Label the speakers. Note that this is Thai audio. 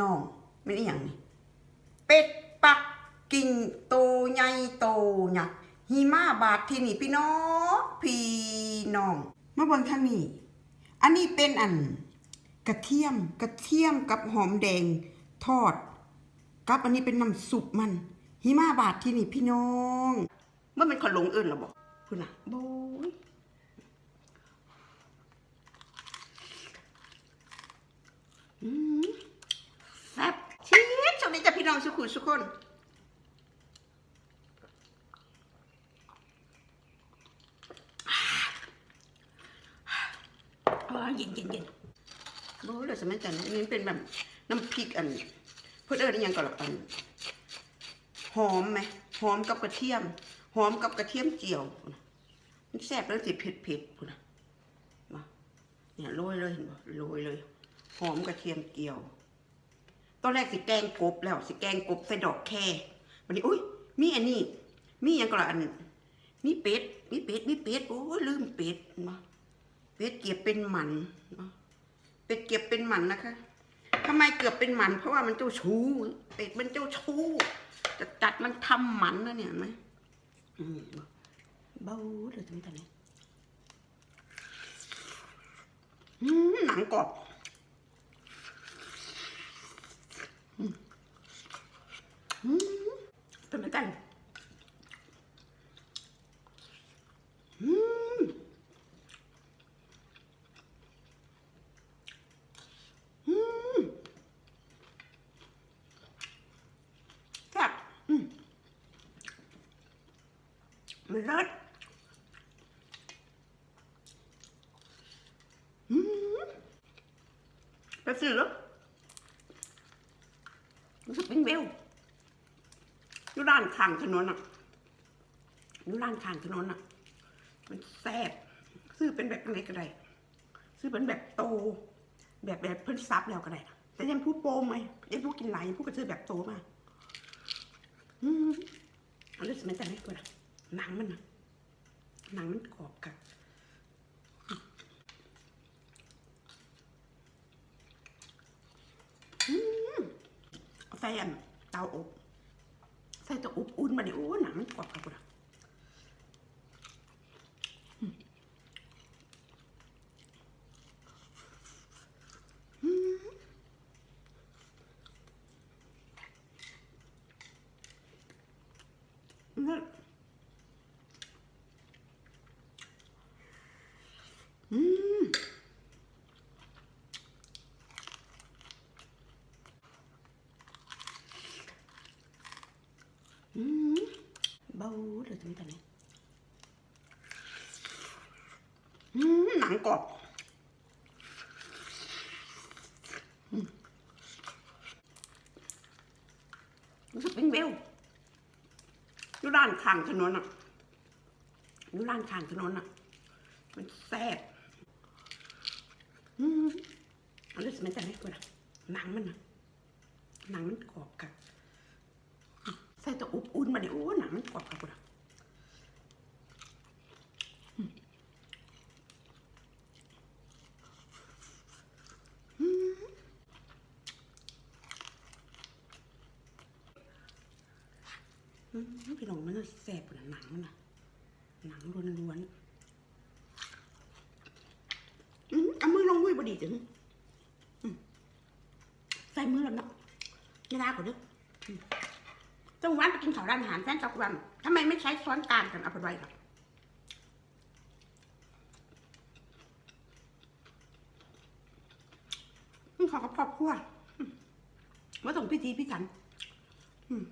Speaker 1: น้องไม่ได้อย่างนี้เป็ดปักกิ่งโตใหญ่โตหยักหิมาบาดที่นี่พี่น้องพี่น้องมาเบิ่งทางนี้ อันนี้เป็นอัน กระเทียมกระเทียมกับหอมแดงทอด กับอันนี้เป็นน้ำซุปมัน หิมาบาทที่นี่พี่น้องเมื่อมันขอหลงเอิญหรอบอกพูดนะโบยอืมแซ่บชีสสวั สุขุสุขคนอ๋อเย็นเย็นเย็นโอ้เดี๋ยสมัยแต่อันนี้เป็นแบบน้ำพริกอันเพื่อเอิญยังก่อนละอันหอมไหมหอมกับกระเทียม หอมกับกระเทียมเจียว มันแซ่บแล้วสิเผ็ดเผ็ดๆพุ่นนะมาเนี่ยโรยเลยเห็นบ่โรยเลย หอมกระเทียมเจียว ตอนแรกสิแกงกบแล้วสิแกงกบใส่ดอกแควันนี้อุ้ยมีอันนี้ มีอย่างก่อนละอันมีเป็ดมีเป็ดมีเป็ดโอ้ยลืมเป็ดมาเป็ดเกียบเป็นหมันเนะเป็ดเกียบเป็นหมันนะคะทำไมเกือบเป็นหมัน เพราะว่ามันเจ้าชู้เป็ดมันเจ้าชู้จะจัดมันทำหมันนะเนี่ยไหมอืมเบาเลยถึงตอนนี้อืมหนังกรอบอืมอืมเป็นเหมือนกันอืม อืมแซ่บอืมมัน เลิศอืมไปซื้อแล้วรู้สึกเป็นเบลอยู่ด้านข้างถนนอะอยู่ด้านข้างถนนอะ มันแซ่บซื้อเป็นแบบอะไหนก็ได้ซื้อเป็นแบบโต แบบแบบเพิ่นซับแล้วก็ได้นะแต่ยังพูดโปมไหมยังพูดกินไหลยังพูดกระเจือแบบโตมาอืมเอาเรื่องสมัยแต่ไหนก่อนนะ หนังมันนะหนังมันกรอบกันอืมเอาใส่อันเตาอบใส่เตาอบอุ่นมาดิโอ้หนังมันกรอบกันกูนะนั่นอืมอืม เบาเลยตรงนี้ตอนนี้อืมหนังกรอบอืมรู้สึกเป็นเบลอยู่ด้านข้างถนนอะอยู่ด้านข้างถนนอะ มันแซ่บ อืมเอาเรื่องสมัยแต่ไหนก่อนะหนังมันนะหนังมันกรอบกันใส่ตัวอบอุ่นมาดิโอ้หนังมันกรอบกันกูนะอืมอืมพี่น้องมันแซ่บกว่าหนังมันนะหนังล้วนๆอืมเอามือลงมือบดีจังอืมใส่มือแล้วเนาะ ไม่ได้กว่าเด้ออืมจังหวันไปกินข้าวร้านอาหารแฟนกับวันทำไมไม่ใช้ช้อนกลางกันเอาไปไว้ก่อนขอกับครอบครัวมว่าส่งพิธีพิถัน อืม